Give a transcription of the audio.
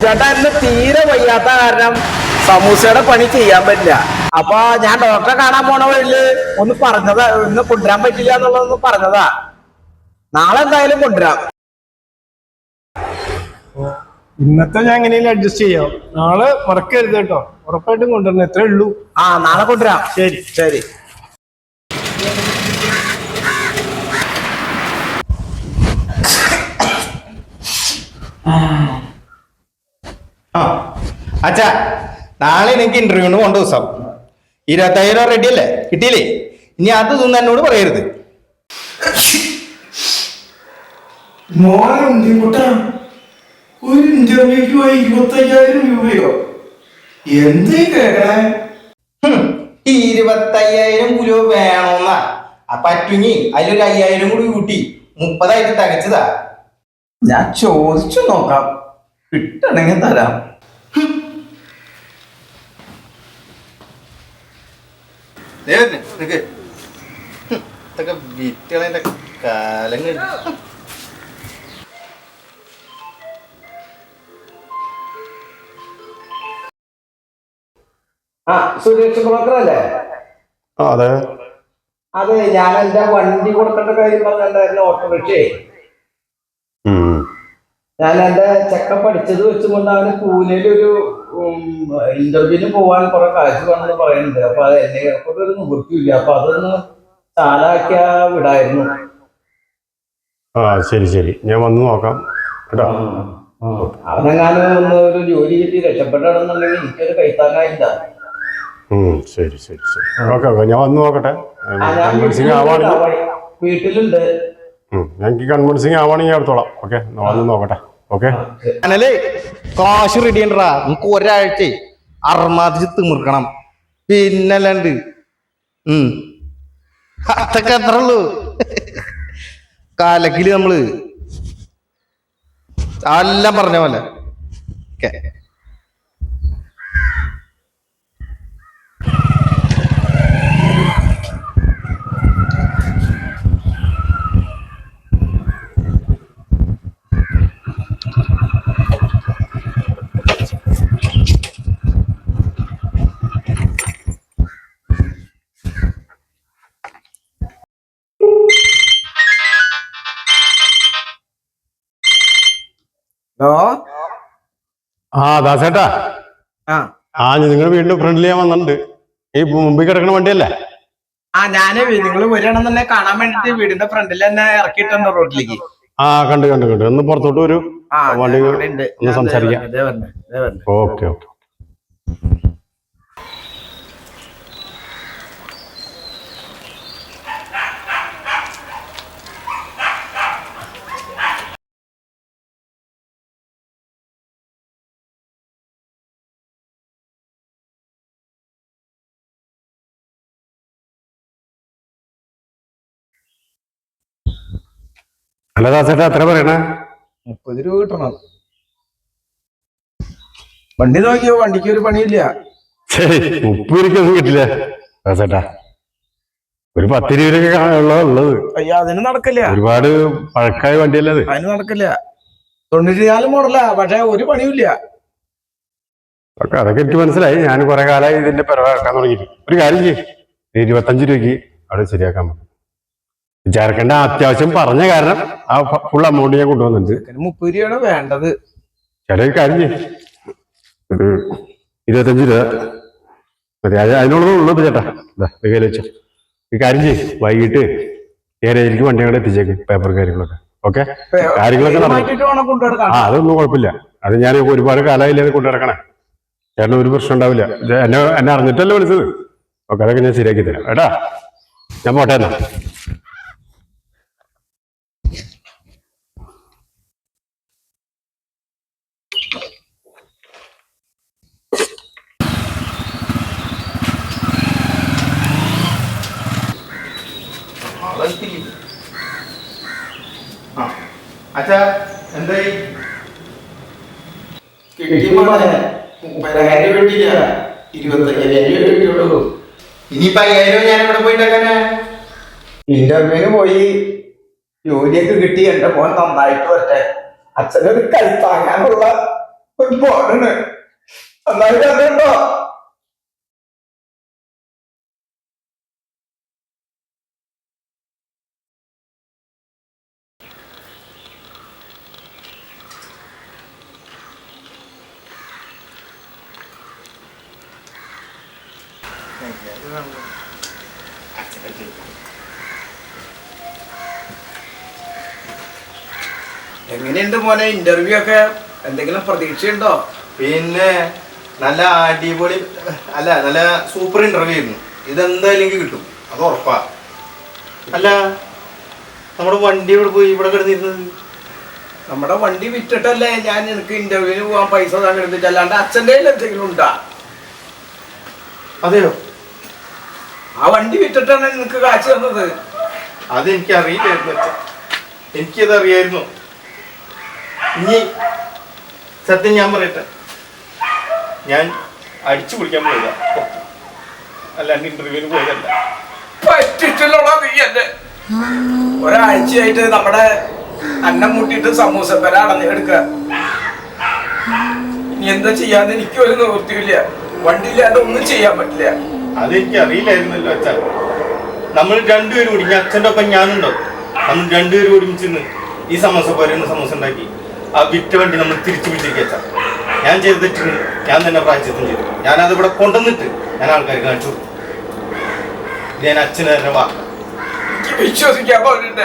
ചേട്ടാ എന്നെ തീരെ വയ്യാത്ത കാരണം സമൂസയുടെ പണി ചെയ്യാൻ പറ്റില്ല. അപ്പൊ ഞാൻ ഡോക്ടറെ കാണാൻ പോണ വഴിയിൽ ഒന്ന് പറഞ്ഞതാ ഒന്ന് കൊണ്ടുവരാൻ പറ്റില്ല എന്നുള്ളതൊന്ന് പറഞ്ഞതാ. നാളെ എന്തായാലും കൊണ്ടുവരാം. ഇന്നത്തെ ഞാൻ എങ്ങനെയും അഡ്ജസ്റ്റ് ചെയ്യാം. നാളെ മറക്കരുത് കേട്ടോ. ഉറപ്പായിട്ടും കൊണ്ടുവരണം. എത്രേ ഉള്ളൂ. ആ നാളെ കൊണ്ടുവരാം. ശരി. ശരി. ആ അച്ഛാ നാളെ എനിക്ക് ഇന്റർവ്യൂവിന് പോണ്ട ദിവസം. ഇരുപത്തയ്യായിരം റെഡി അല്ലേ? കിട്ടിയില്ലേ? ഇനി അത് ഇതൊന്നും എന്നോട് പറയരുത്. ഒരു ഇന്റർവ്യൂക്ക് പോയി ഇരുപത്തയ്യായിരം രൂപയോ? എന്തേ കേക്കണേ? ഹും, ഈ ഇരുപത്തയ്യായിരം കിലോ വേണമെന്നാ ആ പറ്റുങ്ങി അതിലൊരു അയ്യായിരം കൂടി കൂട്ടി. മുപ്പതായിട്ട് തകച്ചതാ. ഞാൻ ചോദിച്ചു നോക്കാം. കിട്ടണെങ്കിൽ തരാം. ദേ വരുന്നു, നിക്ക്. ഹും, ഇതൊക്കെ വിറ്റുകളതിന്റെ കാലം ആ സുരേഷ് ബ്രോക്കർ അല്ലേ? ആ അതെ. അതെ ഞാൻ എന്റെ വണ്ടി കൊടുക്കേണ്ട കാര്യം പറഞ്ഞിട്ടുണ്ടായിരുന്നു ഓട്ടോറിക്ഷയെ. ഞാൻ എന്റെ ചെക്ക പഠിച്ചത് വെച്ചുകൊണ്ട് അവന് പൂനെയിലൊരു ഇന്റർവ്യൂവിന് പോവാൻ കുറെ കാശ് വേണമെന്ന് പറയുന്നുണ്ട്. അപ്പൊ അത് എന്നെ എപ്പോഴും ഒരു നിവൃത്തിയില്ല. അപ്പൊ അതൊന്ന് ചാലാക്കിയാ വിടായിരുന്നു. ആ ശരി ശരി. ഞാൻ വന്ന് നോക്കാം. കേട്ടോ? അവനെങ്ങാനും ഒന്ന് ഒരു ജോലി കിട്ടി രക്ഷപ്പെട്ടാണെന്നുണ്ടെങ്കിൽ എനിക്കൊരു കൈത്താങ്ങായില്ല. ഉം, ശരി ശരി ശരി. Okay okay. ഞാൻ വന്ന് നോക്കട്ടെ. കൺവിൻസിങ് വീട്ടിലുണ്ട് ആവാണെങ്കിൽ. വീട്ടിലുണ്ട് ഞങ്ങൾക്ക് കൺവിൻസിങ് ആവാണെങ്കിൽ ഞാൻ എടുത്തോളാം. ഓക്കെ വന്ന് നോക്കട്ടെ. ഓക്കെ? കാശ് റെഡി ഉണ്ടാ നമുക്ക് ഒരാഴ്ച അർമാതിച്ച് തിമിർക്കണം. പിന്നല്ലാണ്ട് ഉം. അതൊക്കെ അത്ര ഉള്ളു. കാലക്കിൽ നമ്മൾ. എല്ലാം പറഞ്ഞ പോലെ. ഓക്കെ. ഓ ആ ദാസേട്ടാ. ആ. ആ നിങ്ങൾ വീടിന്റെ ഫ്രണ്ടിൽ ഞാൻ വന്നിട്ടുണ്ട്. ഈ മുമ്പിൽ കിടക്കുന്ന വണ്ടിയല്ലേ? ആ ഞാൻ നിങ്ങൾ വരികയാണെന്നെ കാണാൻ വേണ്ടിട്ട് വീടിന്റെ ഫ്രണ്ടിൽ തന്നെ ഇറക്കിയിട്ടുണ്ട് റോഡിലേക്ക്. ആ കണ്ടു കണ്ടു കണ്ടു. ഒന്ന് പുറത്തോട്ട് വരൂ. ആ വണ്ടി. ഒന്ന് സംസാരിക്കാം. Okay okay. അല്ല ദാസേട്ടാ എത്ര പറയണേ? മുപ്പത് രൂപ കിട്ടണം. വണ്ടി നോക്കിയോ? വണ്ടിക്ക് ഒരു പണിയില്ല. മുപ്പത് കിട്ടില്ല. ദാസേട്ടാ ഒരു പത്ത് രൂപയൊക്കെ ഉള്ളത് ഉള്ളത്. അയ്യോ അതിന് നടക്കില്ല. ഒരുപാട് പഴക്കായ വണ്ടിയല്ലേ അത്? അതിന് നടക്കില്ല. തൊണ്ണൂറ്റിനാല് മോഡലാ പക്ഷെ ഒരു പണിയില്ല ഒക്കെ അതൊക്കെ എനിക്ക് മനസ്സിലായി. ഞാൻ കുറെ കാലമായി ഇതിന്റെ പിറവാക്കാൻ തുടങ്ങിയിട്ട്. ഒരു കാര്യം ചെയ്യും. ഇരുപത്തഞ്ച് രൂപയ്ക്ക് അവിടെ ശരിയാക്കാൻ പറ്റും. ചേർക്കേണ്ട അത്യാവശ്യം പറഞ്ഞ കാരണം ആ ഫുൾ എമൗണ്ട് ഞാൻ കൊണ്ടുവന്നിട്ടുണ്ട്. ഇതിന് മുപ്പത് രൂപയാണ് വേണ്ടത്. ചേട്ടാ ഒരു കാര്യം ചെയ്യും. ഒരു ഇരുപത്തഞ്ച് രൂപ. മതി അത് അതിനുള്ളത് ഇപ്പൊ ചേട്ടാ. ഇതാ ഈ കയ്യിൽ വെച്ചോ. ഒരു കാര്യം ചെയ്യും വൈകിട്ട് ഏരിയയിലേക്ക് വണ്ടി അങ്ങോട്ട് എത്തിച്ചേക്ക് പേപ്പർ കാര്യങ്ങളൊക്കെ. ഓക്കെ കാര്യങ്ങളൊക്കെ നടന്നു. മാറ്റിട്ട് വേണം കൊണ്ടുനടക്കാൻ ആ അതൊന്നും കുഴപ്പമില്ല. അത് ഞാൻ ഒരുപാട് കാലമായില്ലേ അത് കൊണ്ടു നടക്കണേ. ചേട്ടന് ഒരു പ്രശ്നം ഉണ്ടാവില്ല. ഇത് എന്നെ എന്നെ അറിഞ്ഞിട്ടല്ലേ വിളിച്ചത്. ഓക്കെ അതൊക്കെ ഞാൻ ശരിയാക്കി തരാം. കേട്ടാ ഞാൻ പോട്ടെ എന്നാ. അച്ഛാ എന്തായി? മുപ്പതിനായിരം കിട്ടില്ല ഇരുപത്തയ്യായിരം രൂപ കിട്ടിയുള്ളൂ. ഇനിയിപ്പൊ അയ്യായിരം ഞാൻ ഇവിടെ പോയിട്ടേക്കാനാ ഇന്റർവ്യൂവിന് പോയി. ജോലിയൊക്കെ കിട്ടി. എന്റെ മോൻ നന്നായിട്ട് വരട്ടെ. അച്ഛനൊരു കൈത്താങ്ങാനുള്ള ഒരു പോരാണ് നന്നായിട്ട് അതുണ്ടോ എങ്ങനെയുണ്ട് മോനെ? ഇന്റർവ്യൂ ഒക്കെ എന്തെങ്കിലും പ്രതീക്ഷയുണ്ടോ? പിന്നെ നല്ല അടിപൊളി അല്ല നല്ല സൂപ്പർ ഇന്റർവ്യൂ ആയിരുന്നു. ഇതെന്തായാലും എനിക്ക് കിട്ടും. അത് ഉറപ്പാ. അല്ല നമ്മുടെ വണ്ടി ഇവിടെ പോയി? ഇവിടെ കിടന്നിരുന്നത്? നമ്മുടെ വണ്ടി വിറ്റിട്ടല്ലേ ഞാൻ എനിക്ക് ഇന്റർവ്യൂവിന് പോകാൻ പൈസ തന്നിരുന്നിട്ട് അല്ലാണ്ട് അച്ഛന്റെ എന്തെങ്കിലും ഉണ്ടാ? അതെയോ? ആ വണ്ടി വിറ്റിട്ടാണ് നിനക്ക് കാശ് തന്നത്. അതെനിക്ക് അറിയില്ലായിരുന്നു എനിക്കത് അറിയായിരുന്നു ഇനി സത്യം ഞാൻ പറയട്ടെ. ഞാൻ അടിച്ചു കുടിക്കാൻ പോയതാ. അല്ലാണ്ട് ഇന്റർവ്യൂവിന് പോയതല്ല. പറ്റിട്ടില്ലടാ നീ എന്നെ. ഒരാഴ്ചയായിട്ട് നമ്മുടെ അന്നം മുട്ടിട്ട് സമൂസ പെര അടഞ്ഞെടുക്ക ഇനി എന്താ ചെയ്യാന്ന് എനിക്ക് ഒരു നിവൃത്തിയില്ല. വണ്ടി ഇല്ലാണ്ട് ഒന്നും ചെയ്യാൻ പറ്റില്ല. അതെനിക്ക് അറിയില്ലായിരുന്നല്ലോ അച്ഛാ. നമ്മൾ രണ്ടുപേരും കൂടി ഞാൻ അച്ഛന്റെ ഒപ്പം ഞാനുണ്ടോ? നമ്മൾ രണ്ടുപേരും ഒരുമിച്ചിരുന്ന് ഈ സമോസ പോരുന്ന സമോസ ഉണ്ടാക്കി. ആ വിറ്റ വണ്ടി നമ്മൾ തിരിച്ചു പിടിച്ചിരിക്കുക അച്ഛാ. ഞാൻ ചെയ്ത് തെറ്റിന് ഞാൻ തന്നെ പ്രായച്ചിത്തം ചെയ്തു. ഞാനത് ഇവിടെ കൊണ്ടുവന്നിട്ട് ഞാൻ ആൾക്കാർ കാണിച്ചു. ഞാൻ അച്ഛന് തന്നെ വാ എനിക്ക് വിശ്വസിക്കാൻ പറ്റില്ല